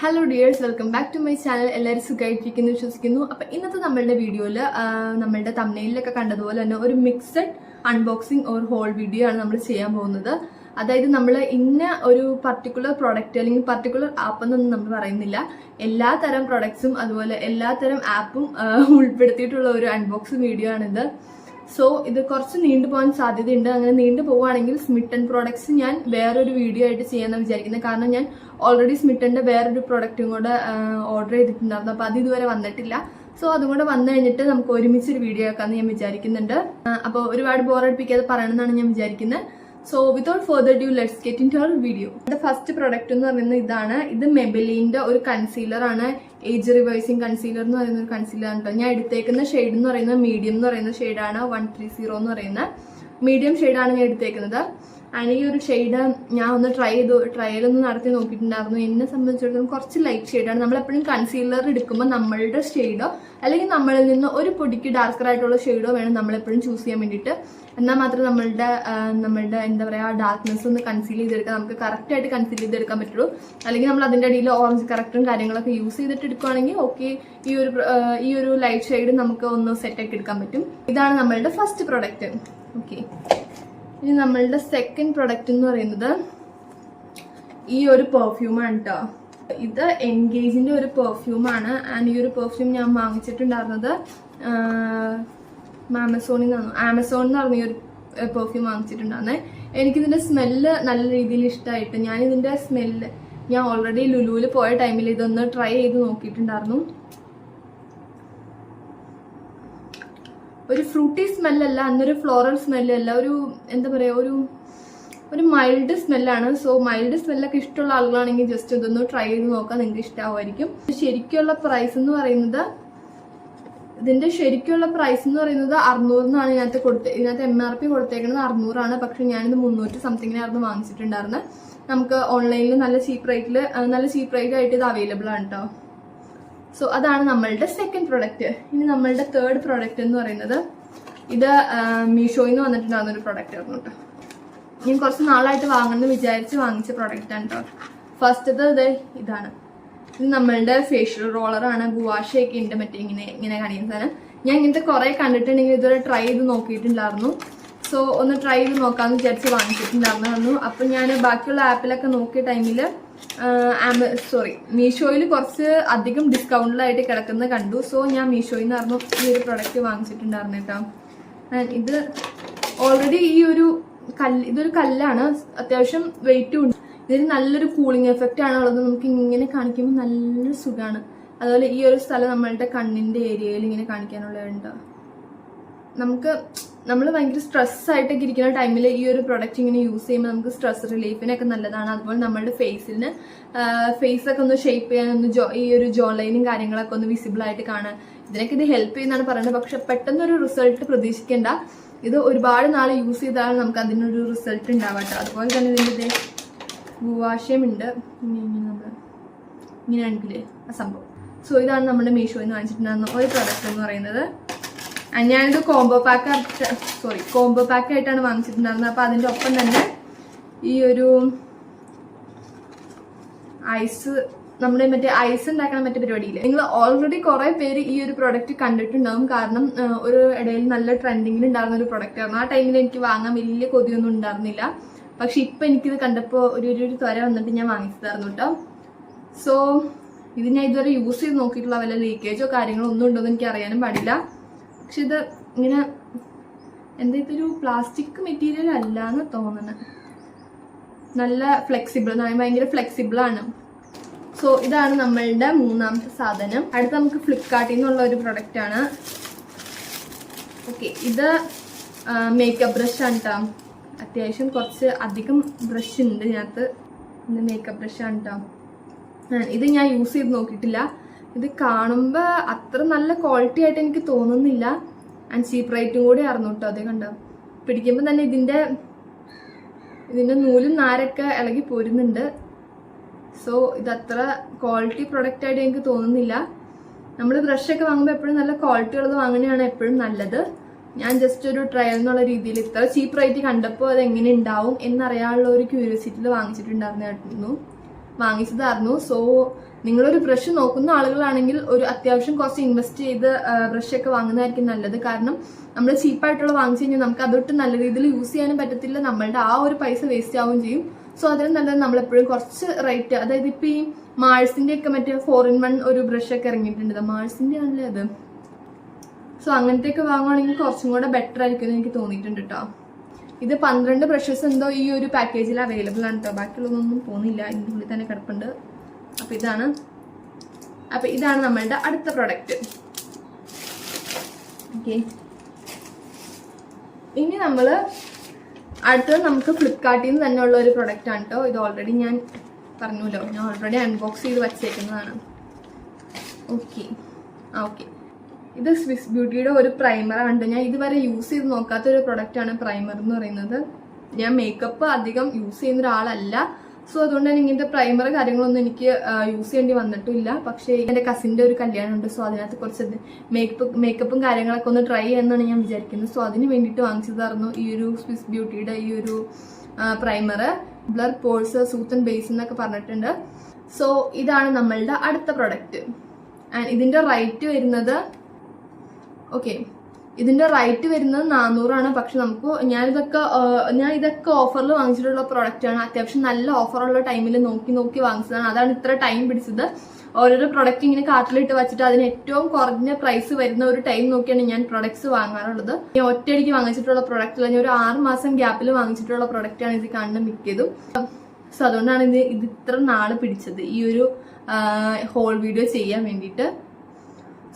Hello dears welcome back to my channel എല്ലാവരും സുഖമായിട്ടിരിക്കുന്നു വിശ്വസിക്കുന്നു. അപ്പം ഇന്നത്തെ നമ്മളുടെ വീഡിയോയിൽ നമ്മളുടെ തമിഴിലൊക്കെ കണ്ടതുപോലെ തന്നെ ഒരു mixed unboxing or haul video ആണ് നമ്മൾ ചെയ്യാൻ പോകുന്നത്. അതായത് നമ്മൾ ഇന്ന ഒരു പർട്ടിക്കുലർ പ്രോഡക്റ്റ് അല്ലെങ്കിൽ പർട്ടിക്കുലർ ആപ്പ് എന്നൊന്നും നമ്മൾ പറയുന്നില്ല. എല്ലാ തരം പ്രൊഡക്ട്സും അതുപോലെ എല്ലാ തരം ആപ്പും ഉൾപ്പെടുത്തിയിട്ടുള്ള ഒരു അൺബോക്സിങ് വീഡിയോ ആണിത്. സോ ഇത് കുറച്ച് നീണ്ടു പോകാൻ സാധ്യതയുണ്ട്. അങ്ങനെ നീണ്ടു പോവുകയാണെങ്കിൽ സ്മിട്ടൺ പ്രോഡക്ട്സ് ഞാൻ വേറൊരു വീഡിയോ ആയിട്ട് ചെയ്യാമെന്ന് വിചാരിക്കുന്നത്. കാരണം ഞാൻ ഓൾറെഡി സ്മിട്ടന്റെ വേറൊരു പ്രോഡക്റ്റും കൂടെ ഓർഡർ ചെയ്തിട്ടുണ്ടായിരുന്നു. അപ്പോൾ അത് ഇതുവരെ വന്നിട്ടില്ല. സോ അതും കൂടെ വന്നു കഴിഞ്ഞിട്ട് നമുക്ക് ഒരുമിച്ച് ഒരു വീഡിയോ ആക്കാമെന്ന് ഞാൻ വിചാരിക്കുന്നുണ്ട്. അപ്പോൾ ഒരുപാട് ബോറടിപ്പിക്കാതെ പറയണമെന്നാണ് ഞാൻ വിചാരിക്കുന്നത്. So without further due let's get into our video എന്റെ ഫസ്റ്റ് പ്രൊഡക്റ്റ് എന്ന് പറയുന്നത് ഇതാണ്. ഇത് മെബലിന്റെ ഒരു കൺസീലർ ആണ്. ഏജ് റിവൈസിങ് കൺസീലർ എന്ന് പറയുന്ന ഒരു കൺസീലർ ആണ് കേട്ടോ ഞാൻ എടുത്തേക്കുന്ന ഷെയ്ഡ് എന്ന് പറയുന്നത് മീഡിയം എന്ന് പറയുന്ന ഷെയ്ഡാണ് വൺ ത്രീ സീറോ എന്ന് പറയുന്ന മീഡിയം ഷെയ്ഡാണ് ഞാൻ എടുത്തേക്കുന്നത്. ആൻഡ് ഈ ഒരു ഷെയ്ഡ് ഞാൻ ഒന്ന് ട്രൈ ചെയ്തു ട്രയൽ ഒന്ന് നടത്തി നോക്കിയിട്ടുണ്ടായിരുന്നു. എന്നെ സംബന്ധിച്ചിടത്തോളം കുറച്ച് ലൈറ്റ് ഷെയ്ഡാണ് നമ്മളെപ്പോഴും കൺസീലർ എടുക്കുമ്പോൾ നമ്മളുടെ ഷെയ്ഡോ അല്ലെങ്കിൽ നമ്മളിൽ നിന്ന് ഒരു പൊടിക്ക് ഡാർക്കർ ആയിട്ടുള്ള ഷെയ്ഡോ വേണം നമ്മളെപ്പോഴും ചൂസ് ചെയ്യാൻ വേണ്ടിയിട്ട്. എന്നാൽ മാത്രമേ നമ്മളുടെ നമ്മളുടെ എന്താ പറയുക ഡാർക്ക്നെസ് ഒന്ന് കൺസീൽ ചെയ്തെടുക്കാൻ നമുക്ക് കറക്റ്റായിട്ട് കൺസീൽ ചെയ്തെടുക്കാൻ പറ്റുള്ളൂ. അല്ലെങ്കിൽ നമ്മൾ അതിന്റെ അടിയിൽ ഓറഞ്ച് കറക്റ്റും കാര്യങ്ങളൊക്കെ യൂസ് ചെയ്തിട്ട് എടുക്കുകയാണെങ്കിൽ ഓക്കെ ഈ ഒരു ഈ ഒരു ലൈറ്റ് ഷെയ്ഡ് നമുക്ക് ഒന്ന് സെറ്റ് ആക്കി എടുക്കാൻ പറ്റും. ഇതാണ് നമ്മളുടെ ഫസ്റ്റ് പ്രൊഡക്റ്റ് ഓക്കെ ഇനി നമ്മളുടെ സെക്കൻഡ് പ്രൊഡക്റ്റ് എന്ന് പറയുന്നത് ഈ ഒരു പെർഫ്യൂമാണ് കേട്ടോ ഇത് എൻഗേജിന്റെ ഒരു പെർഫ്യൂമാണ് ആൻഡ് ഈ ഒരു പെർഫ്യൂം ഞാൻ വാങ്ങിച്ചിട്ടുണ്ടായിരുന്നത് ആമസോണിൽ നിന്നാണ് ആമസോണിൽ നിന്ന് പറഞ്ഞ ഒരു പെർഫ്യൂം വാങ്ങിച്ചിട്ടുണ്ടായിരുന്നേ എനിക്കിതിന്റെ സ്മെല്ല് നല്ല രീതിയിൽ ഇഷ്ടമായിട്ട് ഇതിന്റെ സ്മെല്ല് ഞാൻ ഓൾറെഡി ലുലുവിൽ പോയ ടൈമിൽ ഇതൊന്ന് ട്രൈ ചെയ്ത് നോക്കിയിട്ടുണ്ടായിരുന്നു. ഒരു ഫ്രൂട്ടി സ്മെല്ലല്ല അന്നൊരു ഫ്ലോറൽ സ്മെല്ലല്ല ഒരു എന്താ പറയുക ഒരു ഒരു മൈൽഡ് സ്മെല്ലാണ് സോ മൈൽഡ് സ്മെല്ലൊക്കെ ഇഷ്ടമുള്ള ആളുകളാണെങ്കിൽ ജസ്റ്റ് ഇതൊന്ന് ട്രൈ ചെയ്ത് നോക്കാൻ നിങ്ങൾക്ക് ഇഷ്ടമാവുമായിരിക്കും ശരിക്കുള്ള പ്രൈസ് എന്ന് പറയുന്നത് ഇതിന്റെ ശരിക്കുള്ള പ്രൈസ് എന്ന് പറയുന്നത് അറുന്നൂറിനാണ് ഇതിനകത്ത് കൊടുത്ത് ഇതിനകത്ത് എം ആർ പി കൊടുത്തേക്കുന്നത് അറുന്നൂറാണ്. പക്ഷെ ഞാനിത് മുന്നൂറ്റി സംതിങ്ങിനായിരുന്നു വാങ്ങിച്ചിട്ടുണ്ടായിരുന്നത് നമുക്ക് ഓൺലൈനിൽ നല്ല ചീപ്പ് റേറ്റിൽ നല്ല ചീപ്പ് റേറ്റ് ആയിട്ട് ഇത് അവൈലബിൾ ആണ് കേട്ടോ സോ അതാണ് നമ്മളുടെ സെക്കൻഡ് പ്രൊഡക്റ്റ് ഇനി നമ്മളുടെ തേർഡ് പ്രൊഡക്റ്റ് എന്ന് പറയുന്നത് ഇത് മീഷോയിൽ നിന്ന് വന്നിട്ടുണ്ടാകുന്ന ഒരു പ്രൊഡക്റ്റ് ആയിരുന്നു കേട്ടോ ഞാൻ കുറച്ച് നാളായിട്ട് വാങ്ങണമെന്ന് വിചാരിച്ച് വാങ്ങിച്ച പ്രൊഡക്റ്റ് ആണ് കേട്ടോ ഫസ്റ്റത് ഇതേ ഇതാണ്. ഇത് നമ്മളുടെ ഫേഷ്യൽ റോളറാണ് ഗുവാഷയൊക്കെ ഉണ്ട് മറ്റേ ഇങ്ങനെ ഇങ്ങനെ കാണിക്കുന്ന സാധനം. ഞാൻ ഇങ്ങനത്തെ കുറെ കണ്ടിട്ടുണ്ടെങ്കിൽ ഇതുവരെ ട്രൈ ചെയ്ത് നോക്കിയിട്ടുണ്ടായിരുന്നു. സോ ഒന്ന് ട്രൈ ചെയ്ത് നോക്കാമെന്ന് വിചാരിച്ച് വാങ്ങിച്ചിട്ടുണ്ടായിരുന്നു അപ്പം ഞാൻ ബാക്കിയുള്ള ആപ്പിലൊക്കെ നോക്കിയ ടൈമിൽ ആമ സോറി മീഷോയിൽ കുറച്ച് അധികം ഡിസ്കൗണ്ടിലായിട്ട് കിടക്കുന്നത് കണ്ടു. സോ ഞാൻ മീഷോയിൽ നിന്നായിരുന്നു ഈ ഒരു പ്രൊഡക്റ്റ് വാങ്ങിച്ചിട്ടുണ്ടായിരുന്നു കേട്ടോ ഇത് ഓൾറെഡി ഈ ഒരു കല്ല് ഇതൊരു കല്ലാണ്. അത്യാവശ്യം വെയിറ്റും ഉണ്ട്. ഇതിന് നല്ലൊരു കൂളിംഗ് എഫക്റ്റ് ആണ് ഉള്ളത്. നമുക്ക് ഇങ്ങനെ കാണിക്കുമ്പോൾ നല്ലൊരു സുഖമാണ് അതുപോലെ ഈ ഒരു സ്ഥലം നമ്മളുടെ കണ്ണിന്റെ ഏരിയയിൽ ഇങ്ങനെ കാണിക്കാനുള്ളതുണ്ട് നമുക്ക് നമ്മൾ ഭയങ്കര സ്ട്രെസ് ആയിട്ടൊക്കെ ഇരിക്കുന്ന ടൈമിൽ ഈ ഒരു പ്രൊഡക്റ്റ് ഇങ്ങനെ യൂസ് ചെയ്യുമ്പോൾ നമുക്ക് സ്ട്രെസ് റിലീഫിനൊക്കെ നല്ലതാണ്. അതുപോലെ നമ്മുടെ ഫേസിന് ഫേസ് ഒക്കെ ഒന്ന് ഷേപ്പ് ചെയ്യാൻ ഒന്ന് ജോ ഈ ഒരു ജോ ലൈനും കാര്യങ്ങളൊക്കെ ഒന്ന് വിസിബിൾ ആയിട്ട് കാണാൻ. ഇതിനൊക്കെ ഇത് ഹെൽപ്പ് ചെയ്യുന്നതാണ് പറയുന്നത്. പക്ഷെ പെട്ടെന്നൊരു റിസൾട്ട് പ്രതീക്ഷിക്കേണ്ട. ഇത് ഒരുപാട് നാൾ യൂസ് ചെയ്താൽ നമുക്ക് അതിനൊരു റിസൾട്ട് ഉണ്ടാവട്ടെ. അതുപോലെ തന്നെ ഇതിന്റെ ഇത് ഗുവാശയമുണ്ട് നമ്മൾ ഇങ്ങനെ ആ സംഭവം. സോ ഇതാണ് നമ്മുടെ മീഷോയിൽ നിന്ന് വാങ്ങിച്ചിട്ടുണ്ടായിരുന്ന ഒരു പ്രൊഡക്റ്റ് എന്ന് പറയുന്നത്. ഞാനിത് combo pack sorry combo pack ആയിട്ടാണ് വാങ്ങിച്ചിട്ടുണ്ടായിരുന്നത്. അപ്പം അതിന്റെ ഒപ്പം തന്നെ ഈ ഒരു ഐസ് നമ്മുടെ മറ്റേ ഐസ് ഉണ്ടാക്കാൻ മറ്റേ പരിപാടിയില്ല? നിങ്ങൾ ഓൾറെഡി കുറെ പേര് ഈ ഒരു പ്രൊഡക്റ്റ് കണ്ടിട്ടുണ്ടാവും. കാരണം ഒരു ഇടയിൽ നല്ല ട്രെൻഡിങ്ങിൽ ഉണ്ടായിരുന്ന ഒരു പ്രൊഡക്റ്റ് ആയിരുന്നു. ആ ടൈമിൽ എനിക്ക് വാങ്ങാൻ വലിയ കൊതിയൊന്നും ഉണ്ടായിരുന്നില്ല. പക്ഷെ ഇപ്പൊ എനിക്കിത് കണ്ടപ്പോൾ ഒരു ഒരു ത്വര വന്നിട്ട് ഞാൻ വാങ്ങിച്ചതായിരുന്നു കേട്ടോ സോ ഇത് ഞാൻ ഇതുവരെ യൂസ് ചെയ്ത് നോക്കിയിട്ടുള്ള വല്ല ലീക്കേജോ കാര്യങ്ങളോ ഒന്നും ഉണ്ടോ എന്ന് എനിക്ക് അറിയാനും പാടില്ല. പക്ഷെ ഇത് ഇങ്ങനെ എന്താ ഇതൊരു പ്ലാസ്റ്റിക് മെറ്റീരിയൽ അല്ല എന്ന് തോന്നുന്നത് നല്ല ഫ്ലെക്സിബിൾ ഭയങ്കര ഫ്ലെക്സിബിൾ ആണ്. സോ ഇതാണ് നമ്മളുടെ മൂന്നാമത്തെ സാധനം. അടുത്ത നമുക്ക് ഫ്ലിപ്കാർട്ടിൽ നിന്നുള്ള ഒരു പ്രൊഡക്റ്റ് ആണ്. ഓക്കെ ഇത് മേക്കപ്പ് ബ്രഷ് ആണ് കേട്ടോ അത്യാവശ്യം കുറച്ച് അധികം ബ്രഷ് ഉണ്ട്. ഇതിനകത്ത് ഇത് മേക്കപ്പ് ബ്രഷ് ആണ് കേട്ടോ ഇത് ഞാൻ യൂസ് ചെയ്ത് നോക്കിയിട്ടില്ല. ഇത് കാണുമ്പോൾ അത്ര നല്ല ക്വാളിറ്റി ആയിട്ട് എനിക്ക് തോന്നുന്നില്ല. ആൻഡ് ചീപ്പ് റേറ്റും കൂടി ആയിരുന്നു കേട്ടോ അതേ കണ്ടോ? പിടിക്കുമ്പോൾ തന്നെ ഇതിന്റെ ഇതിന്റെ നൂലും നാരൊക്കെ ഇളകി പോരുന്നുണ്ട്. സോ ഇതത്ര ക്വാളിറ്റി പ്രൊഡക്റ്റ് ആയിട്ട് എനിക്ക് തോന്നുന്നില്ല. നമ്മൾ ബ്രഷൊക്കെ വാങ്ങുമ്പോൾ എപ്പോഴും നല്ല ക്വാളിറ്റി ഉള്ളത് വാങ്ങുന്നതാണ് എപ്പോഴും നല്ലത്. ഞാൻ ജസ്റ്റ് ഒരു ട്രയൽ എന്നുള്ള രീതിയിൽ ഇത്ര ചീപ്പ് റേറ്റ് കണ്ടപ്പോൾ അത് എങ്ങനെ ഉണ്ടാവും എന്നറിയാനുള്ള ഒരു ക്യൂരിയോസിറ്റിയിൽ വാങ്ങിച്ചിട്ടുണ്ടായിരുന്നു വാങ്ങിച്ചതായിരുന്നു. സോ നിങ്ങളൊരു ബ്രഷ് നോക്കുന്ന ആളുകളാണെങ്കിൽ ഒരു അത്യാവശ്യം കുറച്ച് ഇൻവെസ്റ്റ് ചെയ്ത് ബ്രഷ് ഒക്കെ വാങ്ങുന്നതായിരിക്കും നല്ലത്. കാരണം നമ്മൾ ചീപ്പായിട്ടുള്ള വാങ്ങിച്ചു കഴിഞ്ഞാൽ നമുക്ക് അതൊട്ട് നല്ല രീതിയിൽ യൂസ് ചെയ്യാനും പറ്റത്തില്ല. നമ്മളുടെ ആ ഒരു പൈസ വേസ്റ്റ് ആവുകയും ചെയ്യും. സോ അതിന് നല്ലത് നമ്മളെപ്പോഴും കുറച്ച് റേറ്റ് അതായത് ഇപ്പം ഈ മാൾസിന്റെ ഒക്കെ മറ്റേ ഫോർ ഇൻ വൺ ഒരു ബ്രഷ് ഒക്കെ ഇറങ്ങിയിട്ടുണ്ട്. മാൾസിന്റെ ആണല്ലേ അത്? സോ അങ്ങനത്തെ ഒക്കെ വാങ്ങുവാണെങ്കിൽ കുറച്ചും കൂടെ ബെറ്റർ ആയിരിക്കും എന്ന് എനിക്ക് തോന്നിയിട്ടുണ്ട് കേട്ടോ ഇത് പന്ത്രണ്ട് ബ്രഷസ് എന്തോ ഈ ഒരു പാക്കേജിൽ അവൈലബിൾ ആണ് കേട്ടോ ബാക്കിയുള്ളതൊന്നും പോകുന്നില്ല. ഇതിന്റെ ഉള്ളിൽ തന്നെ കിടപ്പുണ്ട്. അപ്പൊ ഇതാണ്. അപ്പൊ ഇതാണ് നമ്മളുടെ അടുത്ത പ്രൊഡക്റ്റ് ഓക്കെ ഇനി നമ്മൾ അടുത്തത് നമുക്ക് ഫ്ലിപ്കാർട്ടിൽ നിന്ന് തന്നെ ഉള്ള ഒരു പ്രൊഡക്റ്റ് ആണ് കേട്ടോ ഇത് ഓൾറെഡി ഞാൻ പറഞ്ഞല്ലോ. ഞാൻ ഓൾറെഡി അൺബോക്സ് ചെയ്ത് വച്ചേക്കുന്നതാണ്. ഓക്കെ ആ ഓക്കെ ഇത് സ്വിസ് ബ്യൂട്ടിയുടെ ഒരു പ്രൈമറാണ് ഞാൻ ഇതുവരെ യൂസ് ചെയ്ത് നോക്കാത്ത ഒരു പ്രൊഡക്റ്റ് ആണ് പ്രൈമർ എന്ന് പറയുന്നത്. ഞാൻ മേക്കപ്പ് അധികം യൂസ് ചെയ്യുന്ന ഒരാളല്ല. സോ അതുകൊണ്ട് തന്നെ ഇങ്ങനത്തെ പ്രൈമർ കാര്യങ്ങളൊന്നും എനിക്ക് യൂസ് ചെയ്യേണ്ടി വന്നിട്ടില്ല. പക്ഷേ എന്റെ കസിന്റെ ഒരു കല്യാണം ഉണ്ട്. സോ അതിനകത്ത് കുറച്ച് മേക്കപ്പ് മേക്കപ്പും കാര്യങ്ങളൊക്കെ ഒന്ന് ട്രൈ ചെയ്യാമെന്നാണ് ഞാൻ വിചാരിക്കുന്നത്. സോ അതിന് വേണ്ടിയിട്ട് വാങ്ങിച്ചതായിരുന്നു ഈ ഒരു സ്വിസ് ബ്യൂട്ടിയുടെ ഈ ഒരു primer blur pores soothe and base എന്നൊക്കെ പറഞ്ഞിട്ടുണ്ട്. സോ ഇതാണ് നമ്മളുടെ അടുത്ത പ്രൊഡക്റ്റ് ആൻഡ് ഇതിന്റെ റൈറ്റ് വരുന്നത് ഓക്കെ ഇതിന്റെ റേറ്റ് വരുന്നത് നാനൂറാണ് പക്ഷെ നമുക്ക് ഞാനിതൊക്കെ ഞാൻ ഇതൊക്കെ ഓഫറിൽ വാങ്ങിച്ചിട്ടുള്ള പ്രോഡക്റ്റ് ആണ്. അത്യാവശ്യം നല്ല ഓഫറുള്ള ടൈമിൽ നോക്കി നോക്കി വാങ്ങിച്ചതാണ്. അതാണ് ഇത്ര ടൈം പിടിച്ചത്. ഓരോരോ പ്രൊഡക്റ്റ് ഇങ്ങനെ കാർട്ടിലിട്ട് വെച്ചിട്ട് അതിന് ഏറ്റവും കുറഞ്ഞ പ്രൈസ് വരുന്ന ഒരു ടൈം നോക്കിയാണ് ഞാൻ പ്രൊഡക്ട്സ് വാങ്ങാറുള്ളത്. ഞാൻ ഒറ്റയടിക്ക് വാങ്ങിച്ചിട്ടുള്ള പ്രൊഡക്റ്റ് അല്ല. ഞാൻ ഒരു ആറ് മാസം ഗ്യാപ്പിൽ വാങ്ങിച്ചിട്ടുള്ള പ്രൊഡക്റ്റ് ആണ് ഇത് കാണുന്ന മിക്കതും. സോ അതുകൊണ്ടാണ് ഇത് ഇത് ഇത്ര നാൾ പിടിച്ചത്. ഈ ഒരു ഹോൾ വീഡിയോ ചെയ്യാൻ വേണ്ടിയിട്ട്.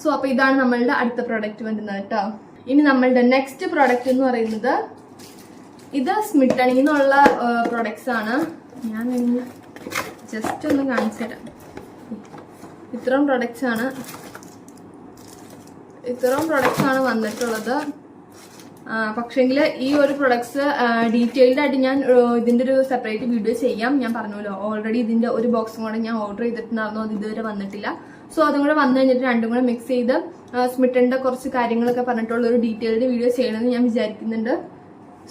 സോ അപ്പൊ ഇതാണ് നമ്മളുടെ അടുത്ത പ്രോഡക്റ്റ് വരുന്നത് കേട്ടോ ഇനി നമ്മളുടെ നെക്സ്റ്റ് പ്രോഡക്റ്റ് എന്ന് പറയുന്നത് ഇത് സ്മിട്ടണിൽ നിന്നുള്ള പ്രൊഡക്ട്സ് ആണ്. ഞാൻ ജസ്റ്റ് ഒന്ന് കാണിച്ചു തരാം. ഇത്രയും പ്രൊഡക്ട്സ് ആണ്. ഇത്രയും പ്രൊഡക്ട്സ് ആണ് വന്നിട്ടുള്ളത്. പക്ഷേങ്കിൽ ഈ ഒരു പ്രൊഡക്ട്സ് ഡീറ്റെയിൽഡ് ആയിട്ട് ഞാൻ ഇതിന്റെ ഒരു സെപ്പറേറ്റ് വീഡിയോ ചെയ്യാം. ഞാൻ പറഞ്ഞല്ലോ ഓൾറെഡി ഇതിന്റെ ഒരു ബോക്സും കൂടെ ഞാൻ ഓർഡർ ചെയ്തിട്ടുണ്ടായിരുന്നു. അത് ഇതുവരെ വന്നിട്ടില്ല. സോ അതും കൂടെ വന്നു കഴിഞ്ഞിട്ട് രണ്ടും കൂടെ മിക്സ് ചെയ്ത് സ്മിട്ടന്റെ കുറച്ച് കാര്യങ്ങളൊക്കെ പറഞ്ഞിട്ടുള്ള ഒരു ഡീറ്റെയിൽഡ് വീഡിയോ ചെയ്യണമെന്ന് ഞാൻ വിചാരിക്കുന്നുണ്ട്.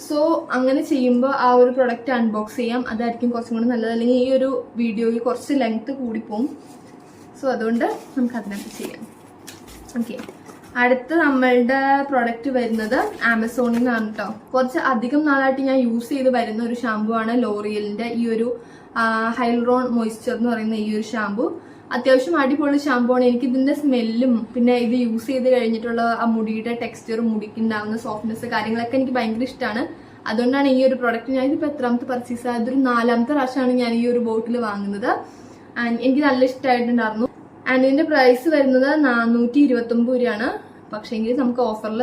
സോ അങ്ങനെ ചെയ്യുമ്പോൾ ആ ഒരു പ്രൊഡക്റ്റ് അൺബോക്സ് ചെയ്യാം. അതായിരിക്കും കുറച്ചും കൂടെ നല്ലത്. അല്ലെങ്കിൽ ഈ ഒരു വീഡിയോയിൽ കുറച്ച് ലെങ്ത് കൂടിപ്പോവും. സോ അതുകൊണ്ട് നമുക്ക് അതിനകത്ത് ചെയ്യാം. ഓക്കെ അടുത്ത നമ്മളുടെ പ്രൊഡക്റ്റ് വരുന്നത് ആമസോണിൽ നിന്നാണ് കേട്ടോ കുറച്ച് അധികം നാളായിട്ട് ഞാൻ യൂസ് ചെയ്ത് വരുന്ന ഒരു ഷാമ്പു ആണ് ലോറിയലിന്റെ ഈ ഒരു ഹൈൽറോൺ മോയ്സ്ചർ എന്ന് പറയുന്ന ഈ ഒരു ഷാമ്പു അത്യാവശ്യം അടിപൊളി ഷാമ്പൂണ് എനിക്ക് ഇതിന്റെ സ്മെല്ലും പിന്നെ ഇത് യൂസ് ചെയ്ത് കഴിഞ്ഞിട്ടുള്ള ആ മുടിയുടെ ടെക്സ്ചറും മുടിക്ക് ഉണ്ടാകുന്ന സോഫ്റ്റ്നെസ് കാര്യങ്ങളൊക്കെ എനിക്ക് ഭയങ്കര ഇഷ്ടമാണ് അതുകൊണ്ടാണ് ഈ ഒരു പ്രൊഡക്റ്റ് ഞാൻ ഇതിപ്പോൾ എത്രാമത്തെ പർച്ചേസ് ആയത്? ഒരു നാലാമത്തെ പ്രാവശ്യമാണ് ഞാൻ ഈ ഒരു ബോട്ടിൽ വാങ്ങുന്നത്. എനിക്ക് നല്ല ഇഷ്ടമായിട്ടുണ്ടായിരുന്നു ആൻഡ് ഇതിന്റെ പ്രൈസ് വരുന്നത് നാനൂറ്റി ഇരുപത്തി ഒമ്പത് രൂപയാണ്. പക്ഷേങ്കിൽ നമുക്ക് ഓഫറിൽ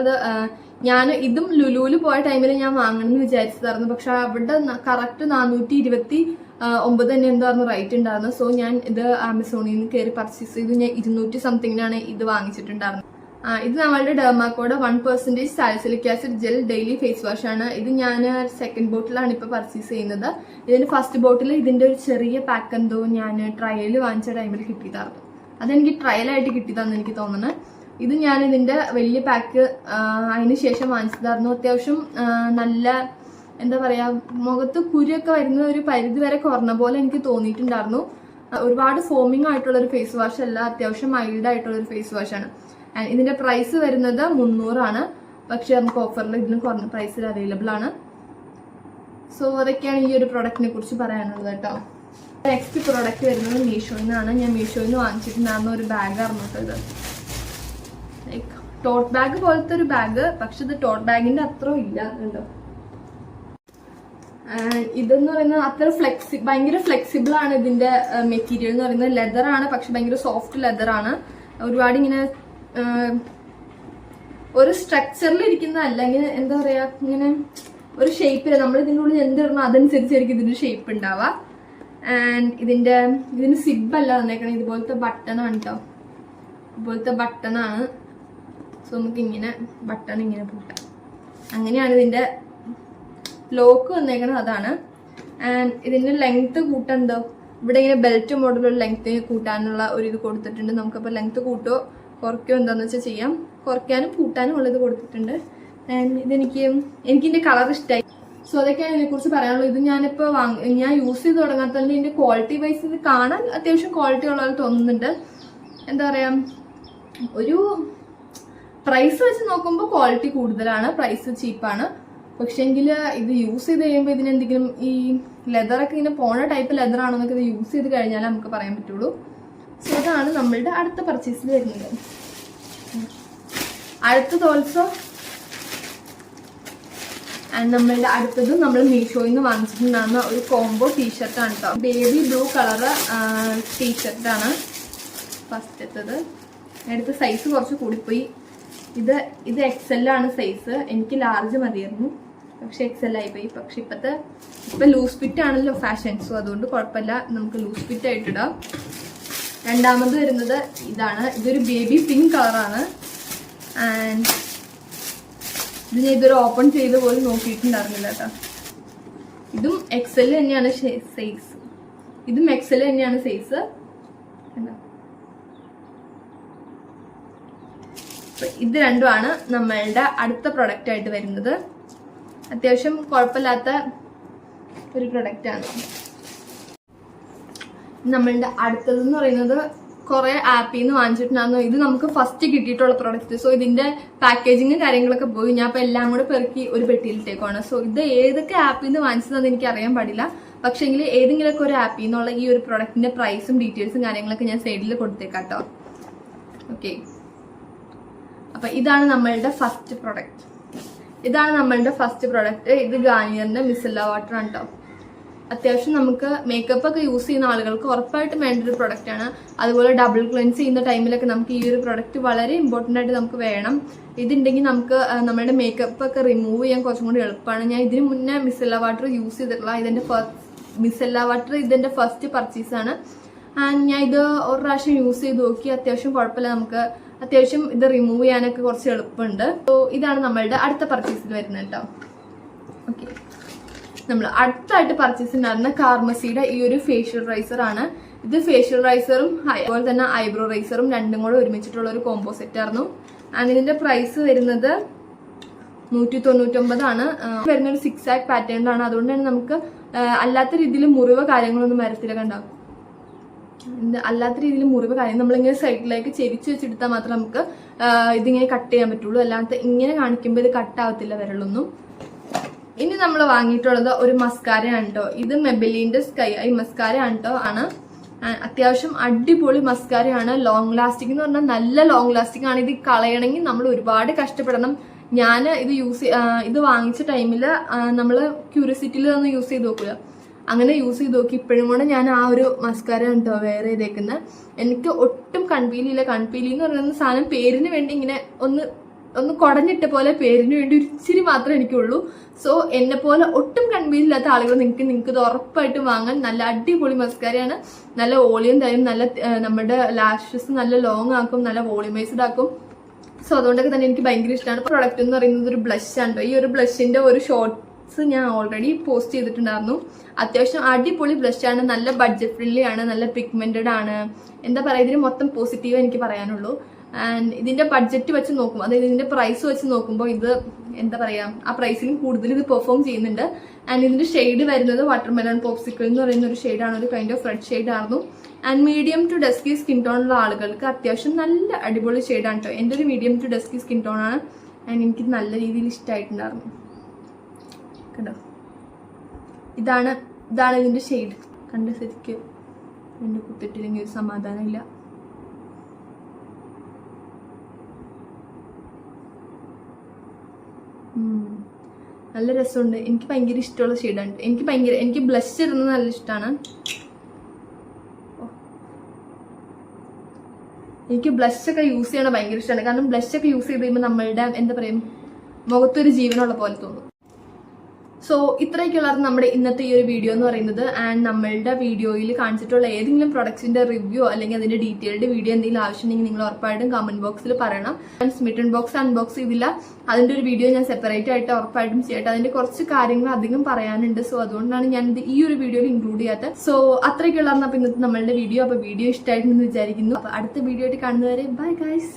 ഞാൻ ഇതും ലുലുവിൽ പോയ ടൈമിൽ ഞാൻ വാങ്ങണം എന്ന് വിചാരിച്ചതായിരുന്നു. പക്ഷെ അവിടെ കറക്റ്റ് നാനൂറ്റി ഇരുപത്തി ഒമ്പത് തന്നെ എന്തായിരുന്നു റേറ്റ് ഉണ്ടായിരുന്നത്. സോ ഞാൻ ഇത് ആമസോണിൽ നിന്ന് കയറി പർച്ചേസ് ചെയ്തു. ഞാൻ ഇരുന്നൂറ്റി സംതിങ്ങിനാണ് ഇത് വാങ്ങിച്ചിട്ടുണ്ടായിരുന്നത്. ഇത് നമ്മളുടെ ഡെർമാക്കോടെ one percentage salicylic acid gel daily face wash ആണ്. ഇത് ഞാൻ സെക്കൻഡ് ബോട്ടിലാണ് ഇപ്പോൾ പർച്ചേസ് ചെയ്യുന്നത്. ഇതിന്റെ ഫസ്റ്റ് ബോട്ടിൽ ഇതിന്റെ ഒരു ചെറിയ പാക്ക് എന്തോ ഞാൻ ട്രയൽ വാങ്ങിച്ച ടൈമിൽ കിട്ടിയതായിരുന്നു. അതെനിക്ക് ട്രയലായിട്ട് കിട്ടിയതാണെന്ന് എനിക്ക് തോന്നുന്നത് ഇത് ഞാൻ ഇതിന്റെ വലിയ പാക്ക് അതിന് ശേഷം വാങ്ങിച്ചതായിരുന്നു. അത്യാവശ്യം നല്ല എന്താ പറയുക മുഖത്ത് കുരിയൊക്കെ വരുന്ന ഒരു പരിധി വരെ കുറഞ്ഞ പോലെ എനിക്ക് തോന്നിയിട്ടുണ്ടായിരുന്നു. ഒരുപാട് ഫോമിംഗ് ആയിട്ടുള്ള ഒരു ഫേസ് വാഷ് അല്ല അത്യാവശ്യം മൈൽഡ് ആയിട്ടുള്ള ഒരു ഫേസ് വാഷാണ് ഇതിന്റെ പ്രൈസ് വരുന്നത് മുന്നൂറാണ്. പക്ഷെ നമുക്ക് ഓഫറിൽ ഇതിന് കുറഞ്ഞ പ്രൈസിൽ അവൈലബിൾ ആണ്. സോ അതൊക്കെയാണ് ഈ ഒരു പ്രൊഡക്റ്റിനെ കുറിച്ച് പറയാനുള്ളത് കേട്ടോ. നെക്സ്റ്റ് പ്രോഡക്റ്റ് വരുന്നത് മീഷോയിൽ നിന്നാണ് ഞാൻ മീഷോയിൽ നിന്ന് വാങ്ങിച്ചിട്ടുണ്ടായിരുന്ന ഒരു ബാഗ് ആയിരുന്നു കേട്ടോ ഇത്. ടോട്ട് ബാഗ് പോലത്തെ ഒരു ബാഗ് പക്ഷെ ഇത് ടോട്ട് ബാഗിന്റെ അത്ര ഇല്ല കണ്ടോ? ഇതെന്ന് പറയുന്നത് അത്ര ഫ്ലെക്സി ഭയങ്കര ഫ്ലെക്സിബിൾ ആണ് ഇതിന്റെ മെറ്റീരിയൽ എന്ന് പറയുന്നത്. ലെതർ ആണ് പക്ഷെ ഭയങ്കര സോഫ്റ്റ് ലെതർ ആണ്. ഒരുപാട് ഇങ്ങനെ ഒരു സ്ട്രക്ചറിൽ ഇരിക്കുന്നതല്ല ഇങ്ങനെ എന്താ പറയാ ഇങ്ങനെ ഒരു ഷേപ്പിൽ നമ്മൾ ഇതിന്റെ ഉള്ളിൽ എന്തിടണം അതനുസരിച്ചായിരിക്കും ഇതിന്റെ ഷേപ്പ് ഉണ്ടാവുക. ആൻഡ് ഇതിന്റെ ഇതിന് സിബ് അല്ല തന്നേക്കണേ. ഇതുപോലത്തെ ബട്ടൺ ആണ് കേട്ടോ ഇതുപോലത്തെ ബട്ടൺ ആണ്. സോ നമുക്ക് ഇങ്ങനെ ബട്ടൺ ഇങ്ങനെ പൂട്ടാം. അങ്ങനെയാണ് ഇതിന്റെ ലോക്ക് വന്നേക്കുന്നത് അതാണ്. ആൻഡ് ഇതിന്റെ ലെങ്ത്ത് കൂട്ടെന്തോ ഇവിടെ ഇങ്ങനെ ബെൽറ്റ് മോഡലുള്ള ലെങ്ത്ത് കൂട്ടാനുള്ള ഒരു ഇത് കൊടുത്തിട്ടുണ്ട്. നമുക്കപ്പോൾ ലെങ്ത്ത് കൂട്ടോ കുറയ്ക്കോ എന്താണെന്ന് വെച്ചാൽ ചെയ്യാം. കുറയ്ക്കാനും കൂട്ടാനും ഉള്ളത് കൊടുത്തിട്ടുണ്ട്. ആൻഡ് ഇതെനിക്ക് എനിക്കിന്റെ കളർ ഇഷ്ടമായി സോ അതൊക്കെയാണ് ഇതിനെക്കുറിച്ച് പറയാനുള്ളത്. ഇത് ഞാനിപ്പോൾ വാങ്ങ ഞാൻ യൂസ് ചെയ്ത് തുടങ്ങാത്തതിന്റെ ഇതിന്റെ ക്വാളിറ്റി വൈസ് ഇത് കാണാൻ അത്യാവശ്യം ക്വാളിറ്റി ഉള്ളത് തോന്നുന്നുണ്ട്. എന്താ പറയുക ഒരു പ്രൈസ് വെച്ച് നോക്കുമ്പോൾ ക്വാളിറ്റി കൂടുതലാണ് പ്രൈസ് ചീപ്പാണ് പക്ഷേങ്കിൽ ഇത് യൂസ് ചെയ്ത് കഴിയുമ്പോൾ ഇതിന് എന്തെങ്കിലും ഈ ലെതറൊക്കെ ഇങ്ങനെ പോണ ടൈപ്പ് എന്നൊക്കെ ഇത് യൂസ് ചെയ്ത് കഴിഞ്ഞാൽ നമുക്ക് പറയാൻ പറ്റുള്ളൂ. സോ അതാണ് നമ്മളുടെ അടുത്ത പർച്ചേസിൽ വരുന്നത്. അടുത്തത് ഓൾസോ ആൻഡ് നമ്മളുടെ അടുത്തത് നമ്മൾ മീഷോയിൽ നിന്ന് വാങ്ങിച്ചിട്ടുണ്ടാകുന്ന ഒരു കോംബോ ടീഷർട്ടാണ് കേട്ടോ ബേബി ബ്ലൂ കളറ് ടീഷർട്ടാണ് ഫസ്റ്റത്തത് അടുത്ത സൈസ് കുറച്ച് കൂടിപ്പോയി. ഇത് ഇത് എക്സൽ ആണ് സൈസ് എനിക്ക് ലാർജ് മതിയായിരുന്നു. പക്ഷെ എക്സൽ ആയിപ്പോയി. പക്ഷെ ഇപ്പത്തെ ഇപ്പൊ ലൂസ് ഫിറ്റ് ആണല്ലോ ഫാഷൻ സോ അതുകൊണ്ട് കുഴപ്പമില്ല. നമുക്ക് ലൂസ് ഫിറ്റ് ആയിട്ടിടാം രണ്ടാമത് വരുന്നത് ഇതാണ്. ഇതൊരു ബേബി പിങ്ക് കളറാണ് ആൻഡ് ഇത് ഇതൊരു ഓപ്പൺ ചെയ്ത് പോലും നോക്കിയിട്ടുണ്ടായിരുന്നില്ല കേട്ടോ. ഇതും എക്സൽ തന്നെയാണ് സൈസ് ഇതും എക്സൽ തന്നെയാണ് സൈസ് ഇത് രണ്ടുമാണ് നമ്മളുടെ അടുത്ത പ്രൊഡക്റ്റ് ആയിട്ട് വരുന്നത്. അത്യാവശ്യം കുഴപ്പമില്ലാത്ത ഒരു പ്രൊഡക്റ്റ് ആണ്. നമ്മളുടെ അടുത്തതെന്ന് പറയുന്നത് കുറെ ആപ്പിൽ നിന്ന് വാങ്ങിച്ചിട്ടുണ്ടായിരുന്നു. ഇത് നമുക്ക് ഫസ്റ്റ് കിട്ടിയിട്ടുള്ള പ്രൊഡക്റ്റ് സോ ഇതിന്റെ പാക്കേജിങ്ങും കാര്യങ്ങളൊക്കെ പോയി. ഞാൻ ഇപ്പൊ എല്ലാം കൂടെ പെറുക്കി ഒരു പെട്ടിയിലിട്ടേക്കാണ് സോ ഇത് ഏതൊക്കെ ആപ്പിൽ നിന്ന് വാങ്ങിച്ചതെന്ന് എനിക്ക് അറിയാൻ പാടില്ല. പക്ഷെങ്കിൽ ഏതെങ്കിലുമൊക്കെ ഒരു ആപ്പിൽ നിന്നുള്ള ഈ ഒരു പ്രൊഡക്റ്റിന്റെ പ്രൈസും ഡീറ്റെയിൽസും കാര്യങ്ങളൊക്കെ ഞാൻ സൈഡിൽ കൊടുത്തേക്കാട്ടോ. ഓക്കെ അപ്പൊ ഇതാണ് നമ്മളുടെ ഫസ്റ്റ് പ്രൊഡക്റ്റ് ഇതാണ് നമ്മളുടെ ഫസ്റ്റ് പ്രൊഡക്റ്റ് ഇത് ഗാനിയറിന്റെ മിസില്ല വാട്ടർ ആണ് കേട്ടോ അത്യാവശ്യം നമുക്ക് മേക്കപ്പ് ഒക്കെ യൂസ് ചെയ്യുന്ന ആളുകൾക്ക് ഉറപ്പായിട്ടും വേണ്ട ഒരു പ്രൊഡക്റ്റ് ആണ്. അതുപോലെ ഡബിൾ ക്ലെൻസ് ചെയ്യുന്ന ടൈമിലൊക്കെ നമുക്ക് ഈ ഒരു പ്രൊഡക്റ്റ് വളരെ ഇമ്പോർട്ടന്റ് ആയിട്ട് നമുക്ക് വേണം. ഇതുണ്ടെങ്കിൽ നമുക്ക് നമ്മുടെ മേക്കപ്പ് ഒക്കെ റിമൂവ് ചെയ്യാൻ കുറച്ചും കൂടി എളുപ്പമാണ്. ഞാൻ ഇതിന് മുന്നേ മിസല്ല വാട്ടർ യൂസ് ചെയ്തിട്ടുള്ള ഇതിന്റെ മിസല്ല വാട്ടർ ഇതിന്റെ ഫസ്റ്റ് പർച്ചേസ് ആണ്. ആൻഡ് ഞാൻ ഇത് ഒരു പ്രാവശ്യം യൂസ് ചെയ്ത് നോക്കി. അത്യാവശ്യം കുഴപ്പമില്ല നമുക്ക് അത്യാവശ്യം ഇത് റിമൂവ് ചെയ്യാനൊക്കെ കുറച്ച് എളുപ്പമുണ്ട്. സോ ഇതാണ് നമ്മളുടെ അടുത്ത പർച്ചേസിൽ വരുന്നത് കേട്ടോ ഓക്കെ നമ്മൾ അടുത്തായിട്ട് പർച്ചേസ് ഉണ്ടായിരുന്ന കാർമസിയുടെ ഈ ഒരു ഫേഷ്യൽ റൈസർ ആണ്. ഇത് ഫേഷ്യൽ റൈസറും അതുപോലെ തന്നെ ഐബ്രോ റൈസറും രണ്ടും കൂടെ ഒരുമിച്ചിട്ടുള്ള ഒരു കോംബോ സെറ്റ് ആയിരുന്നു. ആൻഡ് ഇതിന്റെ പ്രൈസ് വരുന്നത് നൂറ്റി തൊണ്ണൂറ്റൊമ്പതാണ് വരുന്ന ഒരു സിക്സ് ആക്ക് ആണ് അതുകൊണ്ട് തന്നെ നമുക്ക് അല്ലാത്ത രീതിയിൽ മുറിവ് കാര്യങ്ങളൊന്നും വരത്തില്ല കണ്ടോ? എന്ത് അല്ലാത്ത രീതിയിൽ മുറിവ് കാര്യം നമ്മളിങ്ങനെ സൈഡിലേക്ക് ചെരിച്ച് വെച്ചെടുത്താൽ മാത്രം നമുക്ക് ഇതിങ്ങനെ കട്ട് ചെയ്യാൻ പറ്റുള്ളൂ. അല്ലാത്ത ഇങ്ങനെ കാണിക്കുമ്പോൾ ഇത് കട്ടാവത്തില്ല വിരലൊന്നും. ഇനി നമ്മൾ വാങ്ങിയിട്ടുള്ളത് ഒരു മസ്കാരയാണ് കേട്ടോ ഇത് മെബലിന്റെ സ്കൈ ഐ മസ്കാരയാണ് കേട്ടോ ആണ്. അത്യാവശ്യം അടിപൊളി മസ്കാരയാണ് ലോങ് ലാസ്റ്റിംഗ് എന്ന് പറഞ്ഞാൽ നല്ല ലോങ് ലാസ്റ്റിംഗ് ആണ്. ഇത് കളയണമെങ്കിൽ നമ്മൾ ഒരുപാട് കഷ്ടപ്പെടണം. ഞാൻ ഇത് യൂസ് ഇത് വാങ്ങിച്ച ടൈമിൽ നമ്മൾ ക്യൂരിയോസിറ്റിയിൽ ഒന്ന് യൂസ് ചെയ്ത് നോക്കുക. അങ്ങനെ യൂസ് ചെയ്ത് നോക്കി. ഇപ്പോഴും കൂടെ ഞാൻ ആ ഒരു മസ്കാര കേട്ടോ വെയർ ചെയ്തേക്കുന്നത് എനിക്ക് ഒട്ടും കൺപീലിയില്ല കൺപീലി എന്ന് പറയുന്ന സാധനം പേരിന് വേണ്ടി ഇങ്ങനെ ഒന്ന് ഒന്ന് കുടഞ്ഞിട്ട പോലെ പേരിന് വേണ്ടി ഒരു ഇച്ചിരി മാത്രമേ എനിക്കുള്ളൂ. സോ എന്നെ പോലെ ഒട്ടും കൺവീനില്ലാത്ത ആളുകൾ നിങ്ങൾക്ക് നിങ്ങൾക്ക് ഇത് ഉറപ്പായിട്ടും വാങ്ങാൻ നല്ല അടിപൊളി മസ്കാരയാണ് നല്ല വോളിയം തരും നല്ല നമ്മുടെ ലാഷസ് നല്ല ലോങ് ആക്കും നല്ല വോളിയമൈസ്ഡ് ആക്കും. സോ അതുകൊണ്ടൊക്കെ തന്നെ എനിക്ക് ഭയങ്കര ഇഷ്ടമാണ്. പ്രൊഡക്റ്റ് എന്ന് പറയുന്നത് ഒരു ബ്ലഷ് ആണ്. ഈ ഒരു ബ്ലഷിന്റെ ഒരു ഷോർട്സ് ഞാൻ ഓൾറെഡി പോസ്റ്റ് ചെയ്തിട്ടുണ്ടായിരുന്നു. അത്യാവശ്യം അടിപൊളി ബ്ലഷ് ആണ്. നല്ല ബഡ്ജറ്റ് ഫ്രണ്ട്ലി ആണ്. നല്ല പിഗ്മെന്റഡ് ആണ്. എന്താ പറയുക ഇതിന് മൊത്തം പോസിറ്റീവ് എനിക്ക് പറയാനുള്ളൂ. ആൻഡ് ഇതിന്റെ ബഡ്ജറ്റ് വെച്ച് നോക്കും അതായത് ഇതിന്റെ പ്രൈസ് വെച്ച് നോക്കുമ്പോൾ ഇത് എന്താ പറയാ ആ പ്രൈസിലും കൂടുതൽ ഇത് പെർഫോം ചെയ്യുന്നുണ്ട്. ആൻഡ് ഇതിന്റെ ഷെയ്ഡ് വരുന്നത് വാട്ടർമെലൺ പോപ്സിക്കിൾ എന്ന് പറയുന്ന ഒരു ഷെയ്ഡാണ് ഒരു കൈൻഡ് ഓഫ് റെഡ് ഷെയ്ഡ് ആയിരുന്നു. And medium to dusky skin tone ഉള്ള ആളുകൾക്ക് അത്യാവശ്യം നല്ല അടിപൊളി ഷെയ്ഡാണ് കേട്ടോ എന്റെ ഒരു medium to dusky skin tone ആണ്. ആൻഡ് എനിക്ക് നല്ല രീതിയിൽ ഇഷ്ടമായിട്ടുണ്ടായിരുന്നു കണ്ടോ? ഇതാണ് ഇതാണ് ഇതിന്റെ ഷെയ്ഡ് കണ്ട ശരിക്ക് രണ്ട് കുത്തിട്ടില്ലെങ്കിൽ ഒരു സമാധാനമില്ല. നല്ല രസമുണ്ട്. എനിക്ക് ഭയങ്കര ഇഷ്ടമുള്ള ഷെയ്ഡാണ് എനിക്ക് ഭയങ്കര എനിക്ക് ബ്ലഷ് ഇടുന്നത് നല്ല ഇഷ്ടമാണ്. എനിക്ക് ബ്ലഷ് ഒക്കെ യൂസ് ചെയ്യണത് ഭയങ്കര ഇഷ്ടമാണ്. കാരണം ബ്ലഷ് ഒക്കെ യൂസ് ചെയ്ത് കഴിയുമ്പോൾ നമ്മളുടെ എന്താ പറയുക മുഖത്തൊരു ജീവനുള്ള പോലെ തോന്നും. സോ ഇത്രയൊക്കെയുള്ളതാണ് നമ്മുടെ ഇന്നത്തെ ഈ ഒരു വീഡിയോ എന്ന് പറയുന്നത്. ആൻഡ് നമ്മളുടെ വീഡിയോയിൽ കാണിച്ചിട്ടുള്ള ഏതെങ്കിലും പ്രൊഡക്ട്സിന്റെ റിവ്യൂ അല്ലെങ്കിൽ അതിന്റെ ഡീറ്റെയിൽഡ് വീഡിയോ എന്തെങ്കിലും ആവശ്യമുണ്ടെങ്കിൽ നിങ്ങൾ ഉറപ്പായിട്ടും കമന്റ് ബോക്സിൽ പറയണം. ഞാൻ സ്മിറ്റൺ ബോക്സ് അൺബോക്സ് ചെയ്തില്ല അതിന്റെ ഒരു വീഡിയോ ഞാൻ സെപ്പറേറ്റ് ആയിട്ട് ഉറപ്പായിട്ടും ചെയ്യട്ടെ അതിന്റെ കുറച്ച് കാര്യങ്ങൾ അധികം പറയാനുണ്ട്. സോ അതുകൊണ്ടാണ് ഞാൻ ഇത് ഈ ഒരു വീഡിയോയിൽ ഇൻക്ലൂഡ് ചെയ്യാത്തത്. സോ അത്രയ്ക്കുള്ളതാണ് അപ്പൊ ഇന്നത്തെ നമ്മളുടെ വീഡിയോ അപ്പൊ വീഡിയോ ഇഷ്ടമായിട്ടുണ്ടെന്ന് വിചാരിക്കുന്നു. അപ്പൊ അടുത്ത വീഡിയോ ആയിട്ട് കാണുന്നവരെ ബൈ ഗൈസ്